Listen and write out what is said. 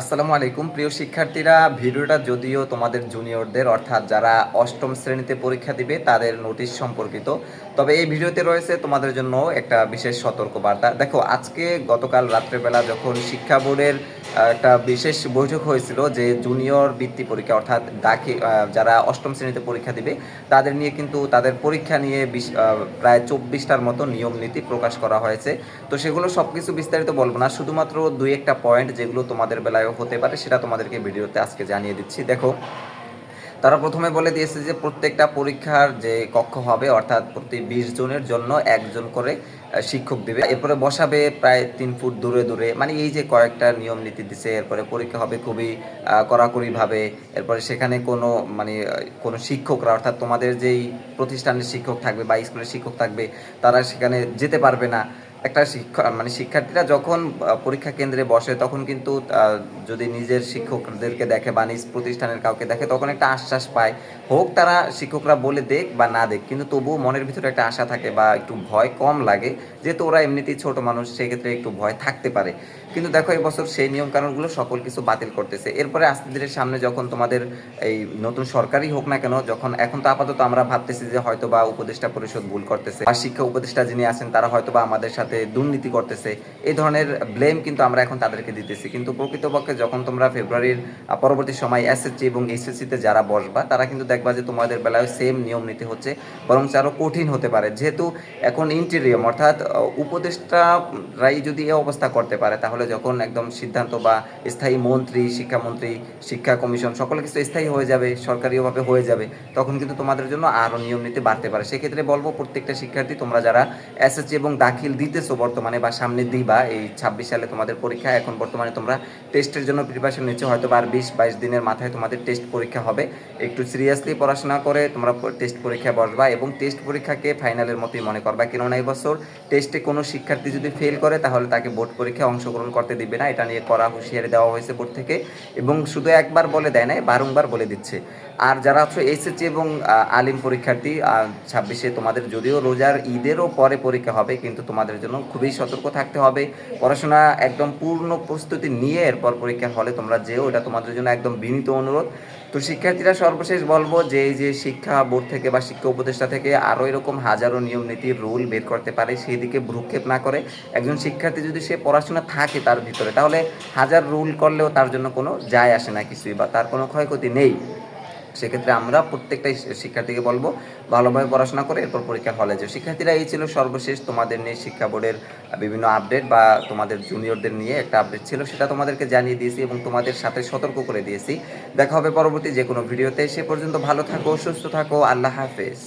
আসসালামু আলাইকুম। প্রিয় শিক্ষার্থীরা, ভিডিওটা যদিও তোমাদের জুনিয়রদের অর্থাৎ যারা অষ্টম শ্রেণীতে পরীক্ষা দিবে, তাদের নোটিশ সম্পর্কিত। তবে এই ভিডিওতে রয়েছে তোমাদের জন্য একটা বিশেষ সতর্কবার্তা। দেখো, আজকে গতকাল রাত্রেবেলা যখন শিক্ষা বোর্ডের একটা বিশেষ বৈঠক হয়েছিল যে জুনিয়র বৃত্তি পরীক্ষা, অর্থাৎ দাখি যারা অষ্টম শ্রেণীতে পরীক্ষা দিবে, তাদের নিয়ে কিন্তু তাদের পরীক্ষা নিয়ে প্রায় চব্বিশটার মতো নিয়ম নীতি প্রকাশ করা হয়েছে। তো সেগুলো সব কিছু বিস্তারিত বলব না, শুধুমাত্র দুই একটা পয়েন্ট যেগুলো তোমাদের বেলায় হতে পারে, সেটা তোমাদেরকে ভিডিওতে আজকে জানিয়ে দিচ্ছি। দেখো তারা প্রথমে বলে দিয়েছে যে প্রত্যেকটা পরীক্ষার যে কক্ষ হবে, অর্থাৎ প্রতি বিশ জনের জন্য একজন করে শিক্ষক দিবে। এরপরে বসাবে প্রায় তিন ফুট দূরে দূরে মানে এই যে কয়েকটা নিয়ম নীতি দিছে, এরপরে পরীক্ষা হবে খুবই কড়াকড়িভাবে। এরপরে সেখানে কোনো মানে কোনো শিক্ষকরা, অর্থাৎ তোমাদের যেই প্রতিষ্ঠানের শিক্ষক থাকবে বা স্কুলের শিক্ষক থাকবে, তারা সেখানে যেতে পারবে না। একটা শিক্ষা মানে শিক্ষার্থীরা যখন পরীক্ষা কেন্দ্রে বসে, তখন কিন্তু যদি নিজের শিক্ষকদেরকে দেখে বা নিজ প্রতিষ্ঠানের কাউকে দেখে, তখন একটা আশ্বাস পায়। হোক তারা শিক্ষকরা বলে দেখ বা না দেখ, কিন্তু তবুও মনের ভিতরে একটা আশা থাকে বা একটু ভয় কম লাগে যেহেতু ওরা এমনিতেই ছোট মানুষ, সেক্ষেত্রে একটু ভয় থাকতে পারে। কিন্তু দেখো এবছর সেই নিয়ম কানুনগুলো সকল কিছু বাতিল করতেছে। এরপরে আস্তে ধীরে সামনে যখন তোমাদের এই নতুন সরকারই হোক না কেন, যখন, এখন তো আপাতত আমরা ভাবতেছি যে হয়তো বা উপদেষ্টা পরিষদ ভুল করতেছে, বা শিক্ষা উপদেষ্টা যিনি আছেন, তারা হয়তো বা আমাদের সাথে দুর্নীতি করতেছে, এই ধরনের ব্লেম কিন্তু আমরা এখন তাদেরকে দিতেছি। কিন্তু প্রকৃতপক্ষে যখন তোমরা ফেব্রুয়ারির পরবর্তী সময় এসএসসি এবং এইচএসসিতে যারা বসবা, তারা কিন্তু দেখবা যে তোমাদের বেলায় সেম নিয়ম নীতি হচ্ছে বরং আরও কঠিন হতে পারে। যেহেতু এখন ইন্টেরিয়ম অর্থাৎ উপদেষ্টারাই যদি এ অবস্থা করতে পারে, তাহলে যখন একদম সিদ্ধান্ত বা স্থায়ী মন্ত্রী, শিক্ষামন্ত্রী, শিক্ষা কমিশন সকল কিছু স্থায়ী হয়ে যাবে সরকারিভাবে হয়ে যাবে, তখন কিন্তু তোমাদের জন্য আরও নিয়ম নীতি বাড়তে পারে। সেক্ষেত্রে বলব প্রত্যেকটা শিক্ষার্থী, তোমরা যারা এসএসসি এবং দাখিল দিতেছো বর্তমানে বা সামনে দিবা এই ছাব্বিশ সালে তোমাদের পরীক্ষা, এখন বর্তমানে তোমরা টেস্টের জন্য প্রিপারেশন নিচ্ছ হয়তো বা আর বিশ বাইশ দিনের মাথায় তোমাদের টেস্ট পরীক্ষা হবে। একটু সিরিয়াসলি পড়াশোনা করে তোমরা টেস্ট পরীক্ষা বসবা এবং টেস্ট পরীক্ষাকে ফাইনালের মতোই মনে করবা। কেননা এই বছর টেস্টে কোনো শিক্ষার্থী যদি ফেল করে, তাহলে তাকে বোর্ড পরীক্ষায় অংশগ্রহণ করতে দিবে না। এটা নিয়ে করা হুঁশিয়ারি দেওয়া হয়েছে বোর্ড থেকে এবং শুধু একবার বলে দেয় না বারংবার বলে দিচ্ছে। আর যারা আছো এসএসসি এবং আলিম পরীক্ষার্থী ছাব্বিশে তোমাদের যদিও রোজার ঈদেরও পরে পরীক্ষা হবে, কিন্তু তোমাদের জন্য খুবই সতর্ক থাকতে হবে। পড়াশোনা একদম পূর্ণ প্রস্তুতি নিয়ে এরপর পরীক্ষার হলে তোমরা যেও, এটা তোমাদের জন্য একদম বিনীত অনুরোধ। তো শিক্ষার্থীরা সর্বশেষ বলব যে, এই যে শিক্ষা বোর্ড থেকে বা শিক্ষা উপদেষ্টা থেকে আরও এরকম হাজারো নিয়ম নীতি, রুল বের করতে পারে সেই দিকে ভ্রুক্ষেপ না করে। একজন শিক্ষার্থী যদি সে পড়াশোনা থাকে তার ভিতরে, তাহলে হাজার রুল করলেও তার জন্য কোনো যায় আসে না কিছুই বা তার কোনো ক্ষয়ক্ষতি নেই। সেক্ষেত্রে আমরা প্রত্যেকটাই শিক্ষার্থীকে বলব ভালোভাবে পড়াশোনা করে এরপর পরীক্ষার হলে যে শিক্ষার্থীরা এই ছিল সর্বশেষ তোমাদের নিয়ে শিক্ষা বোর্ডের বিভিন্ন আপডেট বা তোমাদের জুনিয়রদের নিয়ে একটা আপডেট ছিল, সেটা তোমাদেরকে জানিয়ে দিয়েছি এবং তোমাদের সাথে সতর্ক করে দিয়েছি। দেখা হবে পরবর্তী যে কোনো ভিডিওতে। সে পর্যন্ত ভালো থাকো, সুস্থ থাকো, আল্লাহ হাফেজ।